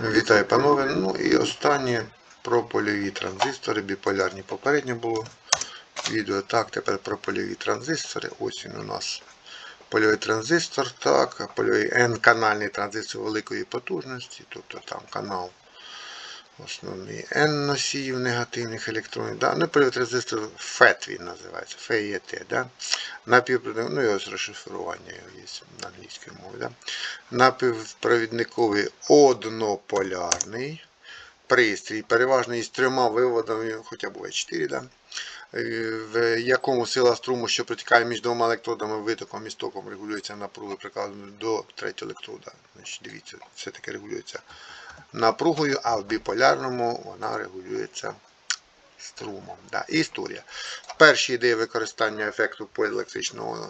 Вітаю, панове. Ну і останнє про польові транзистори, біполярні Попереднє було відео. Так, тепер про польові транзистори. Ось він у нас польовий транзистор, так, польовий N-канальний транзистор великої потужності, тобто там канал основний N носіїв негативних електронів. Да? Ну, польовий транзистор FET він називається, FET, да? Напівпровідник, ну його розшифрування є на англійській мові. Да? Напівпровідниковий однополярний пристрій, переважно із трьома виводами, хоча буває 4, да? Е, в якому сила струму, що протікає між двома електродами, витоком і стоком регулюється напругою прикладено до третього електрода. Значить, дивіться, все-таки регулюється напругою, а в біполярному вона регулюється струмом. Да. Історія. Перші ідеї використання ефекту поелектричного е,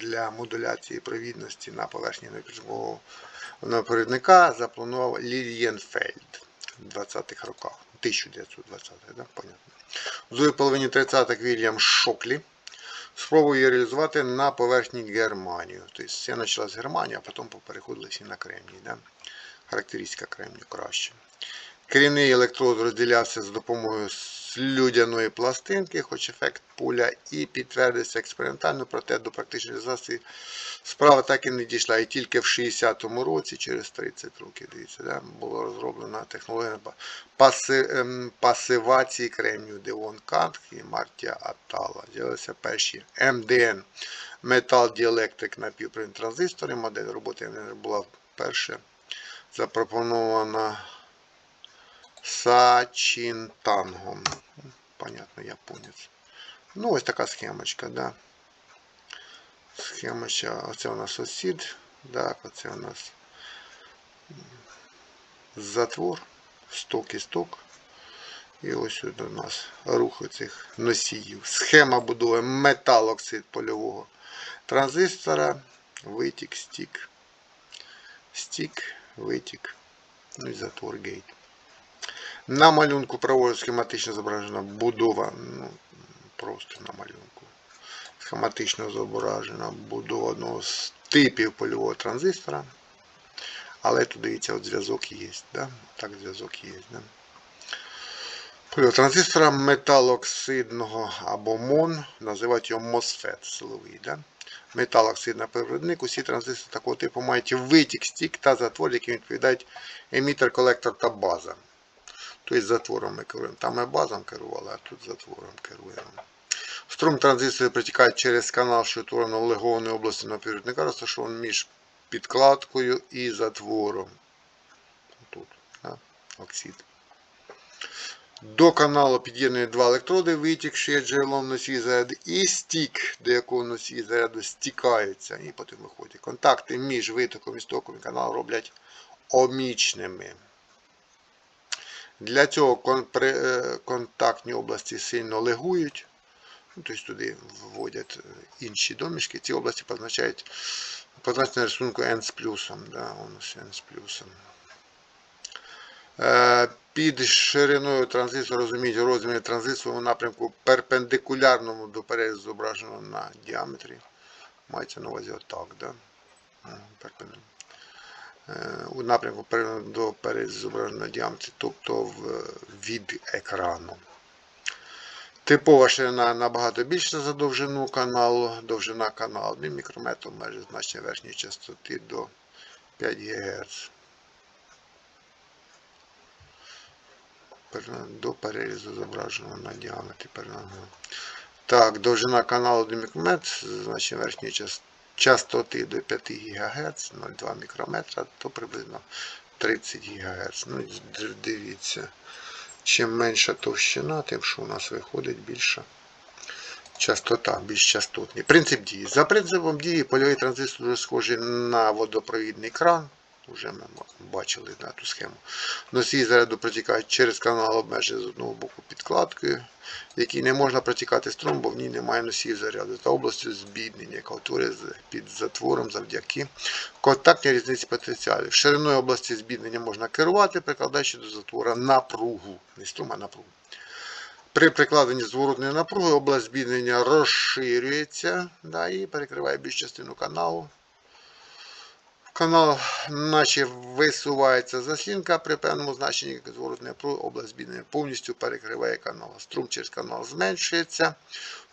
для модуляції провідності на поверхні напрямкового провідника запланував Лілієнфельд в 20-х роках. 1920-х, да? понятно. В другій половині 30-х Вільям Шоклі спробував її реалізувати на поверхні Германії. Тобто все почалося з Германії, а потім переходили всі на Кремній. Да? Характеристика Кремнію краще. Керівний електрод розділявся за допомогою слюдяної пластинки, хоч ефект пуля і підтвердився експериментально, проте до практичної реалізації справа так і не дійшла. І тільки в 60-му році, через 30 років, дивіться, да, була розроблена технологія паси, ем, пасивації кремнію Девон Кант і Мартія Атала. З'явилися перші МДН Dielectric напівпровідні транзистори. Модель роботи була вперше запропонована Сачінтангом. Понятно, японець. Ну, ось така схемочка, да. Схемочка, оце у нас сусід. Так, оце у нас затвор, сток і сток. І ось сюди у нас рух цих носіїв. Схема будови металоксид польового транзистора, витік, стік, стік, витік, ну і затвор гейт. На малюнку праворуч схематично зображена будова, ну, просто на малюнку. Схематично зображена будова одного з типів польового транзистора. Але тут дивіться, от зв'язок є. Да? Так, зв'язок є. Да? Польового транзистора металоксидного або МОН, називають його MOSFET силовий. Да? Металоксидний провідник. Усі транзистори такого типу мають витік, стік та затвор, яким відповідають емітер, колектор та база. Тобто затвором ми керуємо. Там ми базом керували, а тут затвором керуємо. Струм транзисторів протікає через канал, що утворено в легованій області напівпровідника, розташований між підкладкою і затвором. Тут, да? оксид. До каналу під'єднані два електроди, витік, що є джерелом носії заряду, і стік, до якого носії заряду стікаються, і потім виходять. Контакти між витоком і стоком каналу роблять омічними. Для цього контактні області сильно легують. Ну, тобто туди вводять інші домішки. Ці області позначають позначені рисунку N з плюсом. Да, N з плюсом. Під шириною транзистору розуміють розмір транзистору у напрямку перпендикулярному до перерізу зображеного на діаметрі. Мається на увазі отак. Да? У напрямку до перерізу зображеного на діаметрі, тобто від екрану. Типова ширина набагато більша за довжину каналу. Довжина каналу 1 мікрометр майже значення верхньої частоти до 5 ГГц. До перерізу зображеного на діаметрі. Так, довжина каналу 1 мікрометр, значення верхньої частоти до 5 ГГц, 0,2 мікрометра, то приблизно 30 ГГц. Ну, Дивіться, чим менша товщина, тим що у нас виходить більша частота, більш частотний. Принцип дії. За принципом дії польовий транзистор схожий на водопровідний кран. Уже ми бачили да, ту схему. Носії заряду протікають через канал обмежений з одного боку підкладкою, в якій не можна протікати струм, бо в ній немає носіїв заряду та областю збіднення, яка утворює під затвором завдяки контактній різниці потенціалів. Шириною області збіднення можна керувати, прикладаючи до затвора напругу. Не струм, а напругу. При прикладенні зворотної напруги область збіднення розширюється да, і перекриває більшу частину каналу Канал, наче висувається заслінка при певному значенні зворотної напруги область збільнення повністю перекриває канал. Струм через канал зменшується.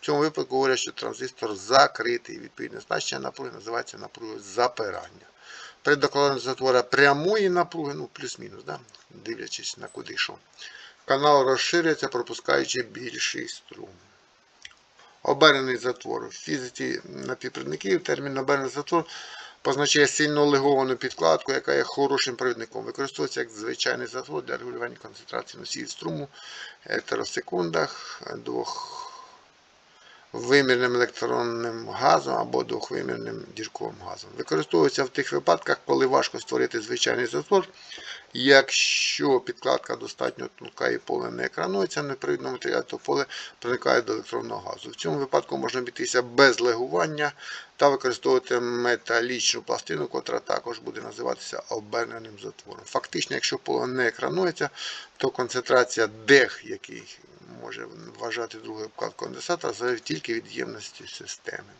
В цьому випадку говорять, що транзистор закритий. Відповідне значення напруги називається напругою запирання. При докладанні затвора прямої напруги, ну плюс-мінус, да? дивлячись на куди що, канал розширюється, пропускаючи більший струм. Оберений затвор. В фізиці напівпровідників термін оберений затвор позначає сильно леговану підкладку, яка є хорошим провідником. Використовується як звичайний затвор для регулювання концентрації носіїв струму етеросекундах, двох вимірним електронним газом або двохвимірним дірковим газом. Використовується в тих випадках, коли важко створити звичайний затвор, якщо підкладка достатньо тонка і поле не екранується на непривідному матеріалі, то поле проникає до електронного газу. В цьому випадку можна обійтися без легування та використовувати металічну пластину, котра також буде називатися оберненим затвором. Фактично, якщо поле не екранується, то концентрація дех, який може вважати другою обкладкою конденсатора, залежить тільки від ємності системи.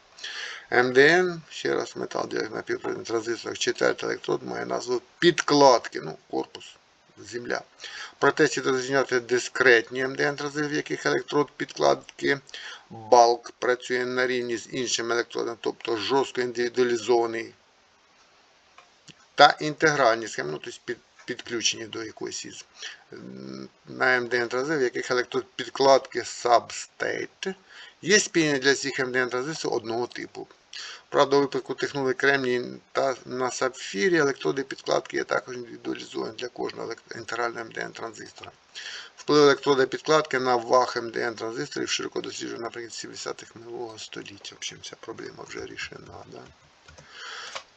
МДН, ще раз метал діалект на півпровідних транзисторах, четвертий електрод має назву підкладки, ну, корпус, земля. Проте слід розрізняти дискретні МДН транзистори, в яких електрод підкладки балк працює на рівні з іншим електродом, тобто жорстко індивідуалізований. Та інтегральні схеми, ну, тобто під, підключені до якоїсь із на МДН транзисторів, в яких електрод підкладки substate є спільні для всіх МДН транзисторів одного типу. Правда, випадку технології кремній та на сапфірі електроди підкладки є також індивідуалізовані для кожного інтегрального МДН транзистора. Вплив електрода підкладки на ваг МДН транзисторів широко досліджено наприкінці 70-х минулого століття. В общем, ця проблема вже рішена. Да?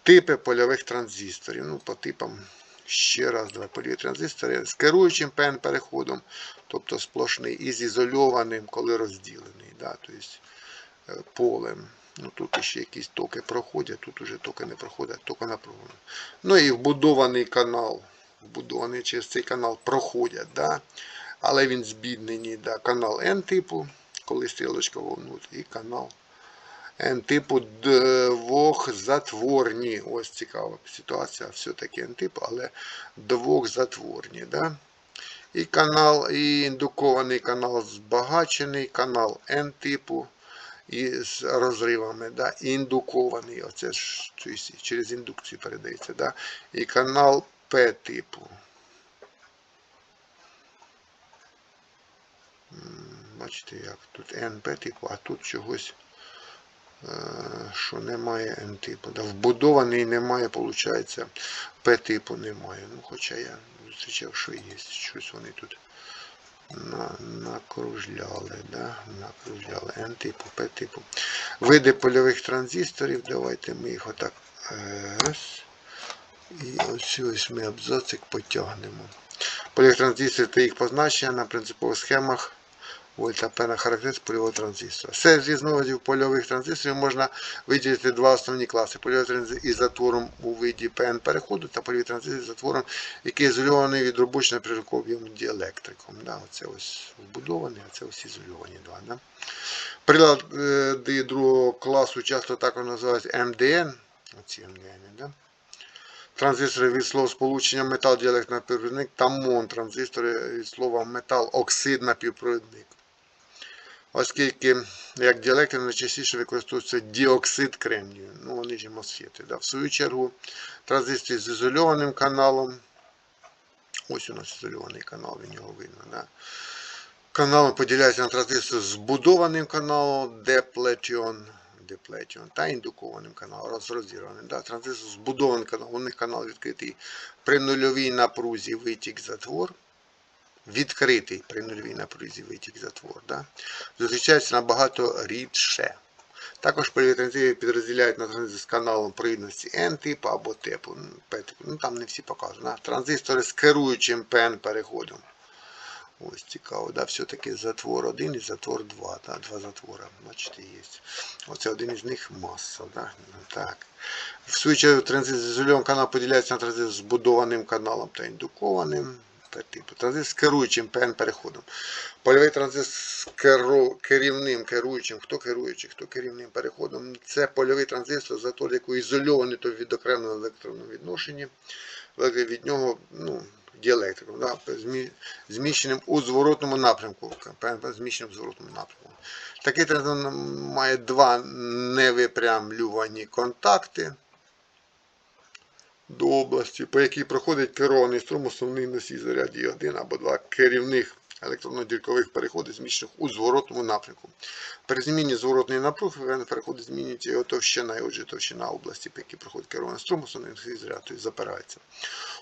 Типи польових транзисторів. Ну, по типам ще раз два польові транзистори з керуючим ПН переходом, тобто сплошний, і з ізольованим, коли розділений. Да? Тобто, полем. Ну, тут ще якісь токи проходять, тут уже токи не проходять, токи напруги. Ну і вбудований канал. Вбудований через цей канал проходять, да? але він збіднений. Да? Канал N типу, коли стрілочка вовнутрь, і канал N типу двохзатворні. Ось цікава ситуація, все-таки N типу, але двохзатворні. Да? І канал, і індукований канал збагачений, канал N типу і з розривами, да, індукований, оце ж через індукцію передається, да, і канал П типу. Бачите, як тут НП типу, а тут чогось, е, що немає Н типу. Да, вбудований немає, виходить, П типу немає. Ну, хоча я зустрічав, що є. Щось вони тут накружляли, да? накружляли N типу, P типу. Види польових транзисторів, давайте ми їх отак раз. І ось ось ми абзацик потягнемо. Польових транзисторів та їх позначення на принципових схемах вольта пена характеристик польового транзистора. Серед різновидів польових транзисторів можна виділити два основні класи. Польовий транзистор із затвором у виді ПН переходу та польовий транзистор з затвором, який ізольований від робочого напрямковим діелектриком. Да, оце ось вбудований, а це ось ізольовані два. Да. Прилади другого класу часто також називають МДН. Оці МДН, да. Транзистори від слова сполучення метал діелект напівпровідник та МОН транзистори від слова метал оксид напівпровідник. Оскільки як діелектор найчастіше використовується діоксид кремнію. Ну, вони ж мосфети. Да. В свою чергу транзистори з ізольованим каналом. Ось у нас ізольований канал, він його видно. Да. Канал поділяється на транзистор з будованим каналом деплетіон, деплетіон та індукованим каналом, роз- розірваним. Да. Транзистор з будованим каналом, у них канал відкритий при нульовій напрузі витік затвор. Відкритий при нульовій напрузі витік затвор. Да. Зустрічається набагато рідше. Також політранзитів підрозділяють на транзистор з каналом провідності N типу або типу, ну, P типу. Ну там не всі показані. Да. Транзистори з керуючим PN переходом. Ось цікаво, да, все-таки затвор 1 і затвор 2, да, два затвора, бачите, є. Оце один із них маса, да, так. В чергу транзистор з каналом поділяється на транзистор з будованим каналом та індукованим. Типу. Транзистор з керуючим ПН-переходом. Польовий транзистор з керу- керівним, керуючим, хто керуючий, хто керівним переходом. Це польовий транзистор, затвор, який ізольований то відокремлено в електронному відношенні. Але від нього ну, діелектриком, да, зміщеним у зворотному напрямку. Зміщеним у зворотному напрямку. Такий транзистор має два невипрямлювані контакти до області, по якій проходить керований струм основний носій заряді один або два керівних електронно-діркових переходів, зміщених у зворотному напрямку. При зміні зворотної напруги переходи змінюється його товщина, і отже товщина області, по якій проходить керований струм, основний носій заряду, тобто запирається.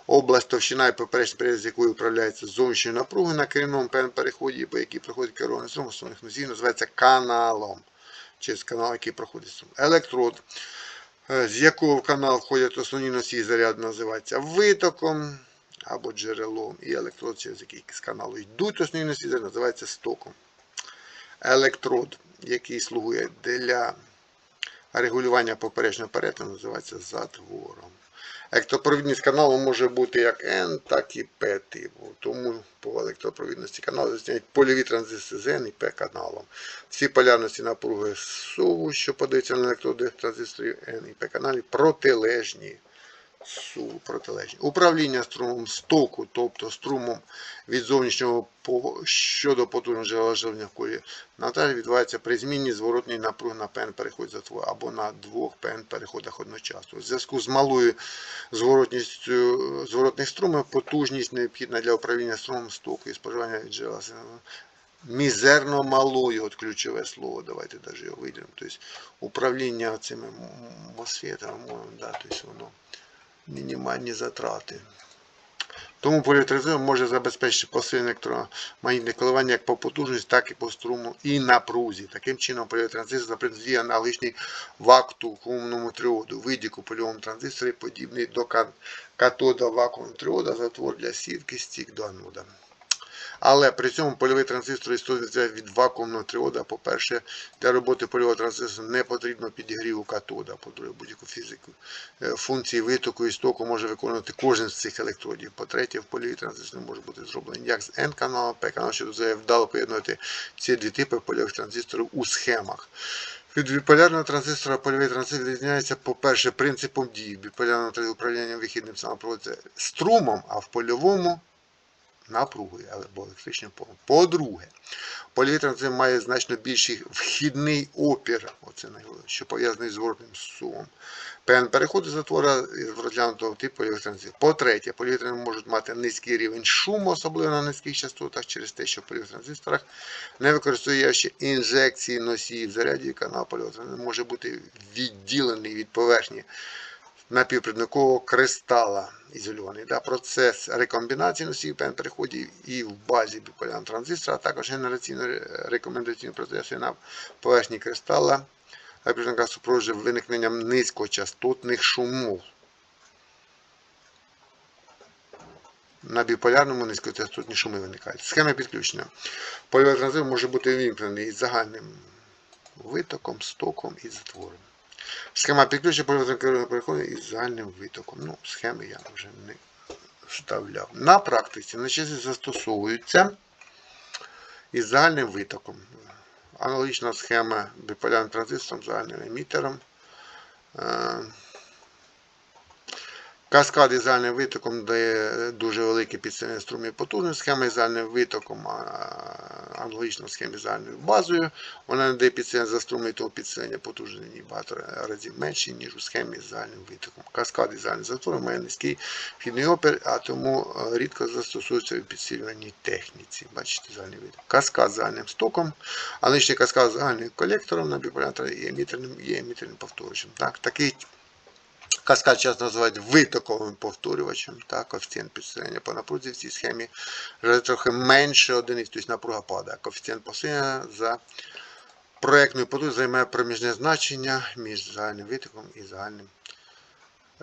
Область товщина і поперечний переріз, з якою управляється зовнішньою напругою на керівному переході, по якій проходить керований струм, основних носіїв, називається каналом. Через канал, який проходить струм. Електрод з якого в канал входять основні носії заряду, називається витоком або джерелом, і електрод, через який з каналу йдуть основні носії заряду, називається стоком. Електрод, який слугує для регулювання поперечного перетину, називається затвором. Електропровідність каналу може бути як N, так і P типу. Тому по електропровідності каналу здійснюють польові транзистори з N і P каналом. Всі полярності напруги суву, що подаються на електроди транзисторів N і P каналів, протилежні. Протилежні. Управління струмом стоку, тобто струмом від зовнішнього щодо потужного джерела живлення в колі Наталі відбувається при зміні зворотної напруги на ПН переход затвору або на двох ПН переходах одночасно. У зв'язку з малою зворотністю зворотних струмів потужність необхідна для управління струмом стоку і споживання від джерела мізерно малою, от ключове слово, давайте навіть його виділимо. Тобто управління цими мосфетами, да, тобто воно мінімальні затрати. Тому поліелектризм може забезпечити посилення електромагнітне коливання як по потужності, так і по струму і напрузі. Таким чином, поліотранзистор наприклад, діє аналогічний вакуумному тріоду. Видік у польовому транзисторі подібний до катода вакуумного тріода, затвор для сітки, стік до анода. Але при цьому польовий транзистор історія від вакуумного тріода, по-перше, для роботи польового транзистора не потрібно підігріву катода, по-друге, будь-яку фізику. Е, Функції витоку і стоку може виконувати кожен з цих електродів. По-третє, в польовій транзистор може бути зроблений як з N-каналом, P-каналом, що дозволяє вдало поєднувати ці дві типи польових транзисторів у схемах. Від біполярного транзистора польовий транзистор відрізняється, по-перше, принципом дії. Біполярного управління вихідним саме струмом, а в польовому напругою або електричним полем. По-друге, польовий транзистор має значно більший вхідний опір, оце що пов'язаний з зворотним сумом. ПН переходу затвора з розглянутого типу польових. По-третє, польові можуть мати низький рівень шуму, особливо на низьких частотах, через те, що в польових транзисторах не використовує ще інжекції носіїв зарядів, канал транзистора може бути відділений від поверхні напівпровідникового кристала ізольований. Да, процес рекомбінації носіїв ПН переходів і в базі біполярного транзистора, а також генераційно-рекомендаційний процес на поверхні кристала напівпровідника супроводжує виникненням низькочастотних шумов. На біполярному низькочастотні шуми виникають. Схема підключення. Польовий транзистор може бути вимкнений із загальним витоком, стоком і затвором. Схема підключення польового переходу із загальним витоком. Ну, схеми я вже не вставляв. На практиці найчастіше застосовуються із загальним витоком. Аналогічна схема біполярним транзистором, загальним емітером. Е, Каскад із загальним витоком дає дуже велике підсилення струмів потужності. Схема із загальним витоком, а, аналогічно схемі з загальною базою. Вона не дає підсилення за струми, того підсилення потужності багато разів менше, ніж у схемі з загальним витоком. Каскад із загальним затвором має низький вхідний опір, а тому е, рідко застосується у підсилюваній техніці. Бачите, загальний виток. Каскад з загальним стоком, аналогічний каскад з загальним колектором на біполярному є емітерним, є емітерним повторювачем. Так, такий Каскад часто називають витоковим повторювачем. Так, коефіцієнт підсилення по напрузі в цій схемі вже трохи менше одиниць, тобто напруга падає. Коефіцієнт посилення за проєктною потужністю займає проміжне значення між загальним витоком і загальним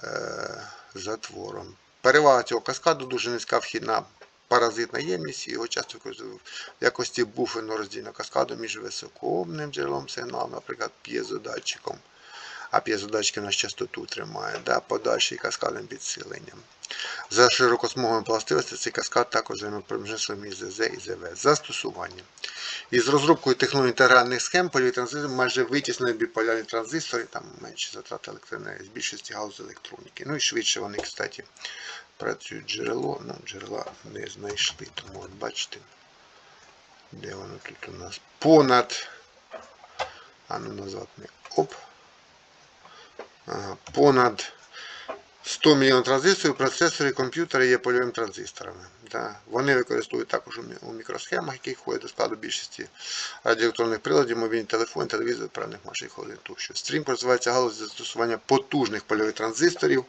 е, затвором. Перевага цього каскаду дуже низька вхідна паразитна ємність, його часто в якості буферного роздільного каскаду між високообним джерелом сигналу, наприклад, п'єзодатчиком а п'єзодатчики на частоту тримає, да, подальший каскадним підсиленням. За широкосмуговими властивостями цей каскад також взаємопроміжний між ЗЗ і ЗВ. Застосування. Із розробкою технологій інтегральних схем польові майже витіснили біполярні транзистори, там менші затрати електроенергії з більшості галузі електроніки. Ну і швидше вони, кстати, працюють джерело. Ну, джерела не знайшли, тому от бачите, де воно тут у нас понад. А ну назад не оп. Ага, понад 100 мільйонів транзисторів, процесори, комп'ютери є польовими транзисторами. Да. Вони використовують також у мікросхемах, які входять до складу більшості радіоелектронних приладів, мобільні телефони, телевізор, певних машин, холодильник тощо. Стрім розвивається галузь застосування потужних польових транзисторів.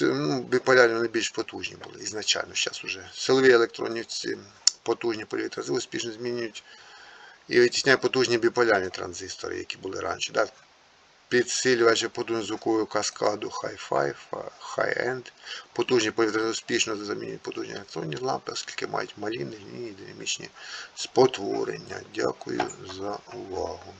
Ну, біполярні вони більш потужні були ізначально. Зараз уже силові електроніці, потужні польові транзистори успішно змінюють і витісняють потужні біполярні транзистори, які були раніше. Да? Підсилювачі потужну звукову каскаду Hi-Fi, High-End. Потужні повітряні успішно замінюють потужні електронні лампи, оскільки мають малі і динамічні спотворення. Дякую за увагу.